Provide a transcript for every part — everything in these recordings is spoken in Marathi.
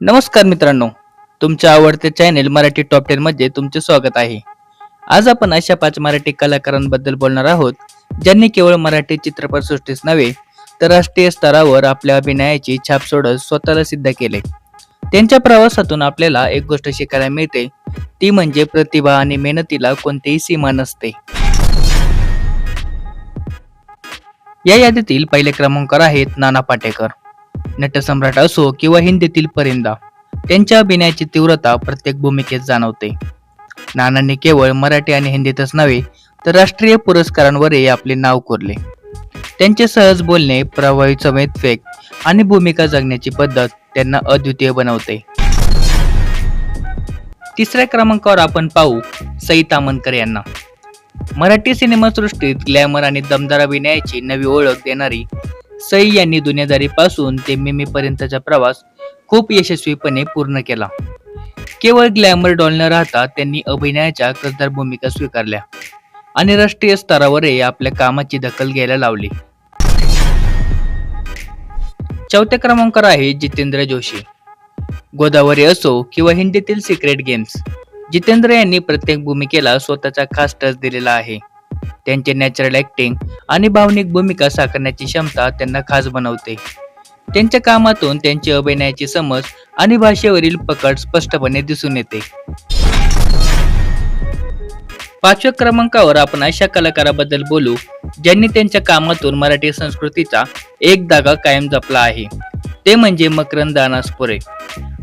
नमस्कार मित्रांनो तुमच्या आवडते चॅनेल मराठी टॉप टेन मध्ये तुमचे स्वागत आहे. आज आपण अशा पाच मराठी कलाकारांबद्दल बोलणार आहोत ज्यांनी केवळ मराठी चित्रपटसृष्टीच नव्हे तर राष्ट्रीय स्तरावर आपल्या अभिनयाची छाप सोडत स्वतःला सिद्ध केले. त्यांच्या प्रवासातून आपल्याला एक गोष्ट शिकायला मिळते ती म्हणजे प्रतिभा आणि मेहनतीला कोणतीही सीमा नसते. या यादीतील पहिले क्रमांकावर आहेत नाना पाटेकर. नटसम्राट असो किंवा हिंदीतील परिंदा त्यांच्या अभिनयाची तीव्रता प्रत्येक भूमिकेत जाणवते. नानांनी केवळ मराठी आणि हिंदीतच नव्हे तर राष्ट्रीय पुरस्कारांवरही आपले नाव कोरले. त्यांचे सहज बोलणे प्रभावी समेत फेक आणि भूमिका जगण्याची पद्धत त्यांना अद्वितीय बनवते. तिसऱ्या क्रमांकावर आपण पाहू सई तामनकर यांना. मराठी सिनेमासृष्टीत ग्लॅमर आणि दमदार अभिनयाची नवी ओळख देणारी सई यांनी दुनियादारीपासून ते मिमीपर्यंतचा प्रवास खूप यशस्वीपणे पूर्ण केला. केवळ ग्लॅमर डॉल न राहता त्यांनी अभिनयाच्या कसदार भूमिका स्वीकारल्या आणि राष्ट्रीय स्तरावरही आपल्या कामाची दखल घ्यायला लावली. चौथ्या क्रमांकावर आहे जितेंद्र जोशी. गोदावरी असो किंवा हिंदीतील सिक्रेट गेम्स जितेंद्र यांनी प्रत्येक भूमिकेला स्वतःचा खास टच दिलेला आहे. त्यांचे नॅचरल ॲक्टिंग आणि भावनिक भूमिका साकारण्याची क्षमता त्यांना खास बनवते. त्यांच्या कामातून त्यांची अभिनयाची समज आणि भाषेवरील पकड स्पष्टपणे दिसून येते. पाचव्या क्रमांकावर आपण अशा कलाकाराबद्दल बोलू ज्यांनी त्यांच्या कामातून मराठी संस्कृतीचा एक धागा कायम जपला आहे. ते म्हणजे मकरंद अनासपुरे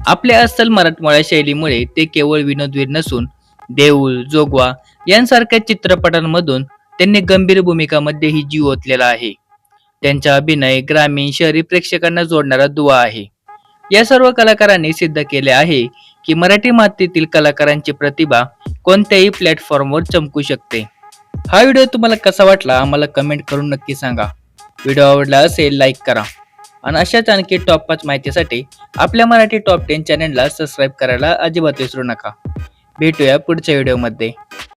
आपल्या अस्सल मराठमोळ्या शैलीमुळे ते केवळ विनोदवीर नसून देऊळ जोगवा यांसारख्या चित्रपटांमधून त्यांनी गंभीर भूमिकामध्येही जीव ओतलेला आहे. त्यांचा अभिनय ग्रामीण शहरी प्रेक्षकांना जोडणारा दुवा आहे. या सर्व कलाकारांनी सिद्ध केले आहे की मराठी मातीतील कलाकारांची प्रतिभा कोणत्याही प्लॅटफॉर्मवर चमकू शकते. हा व्हिडिओ तुम्हाला कसा वाटला आम्हाला कमेंट करून नक्की सांगा. व्हिडिओ आवडला असेल लाईक करा. आणि अशाच आणखी टॉप पाच माहितीसाठी आपल्या मराठी टॉप टेन चॅनेलला सबस्क्राईब करायला अजिबात विसरू नका. भेटूया पुढच्या व्हिडिओमध्ये.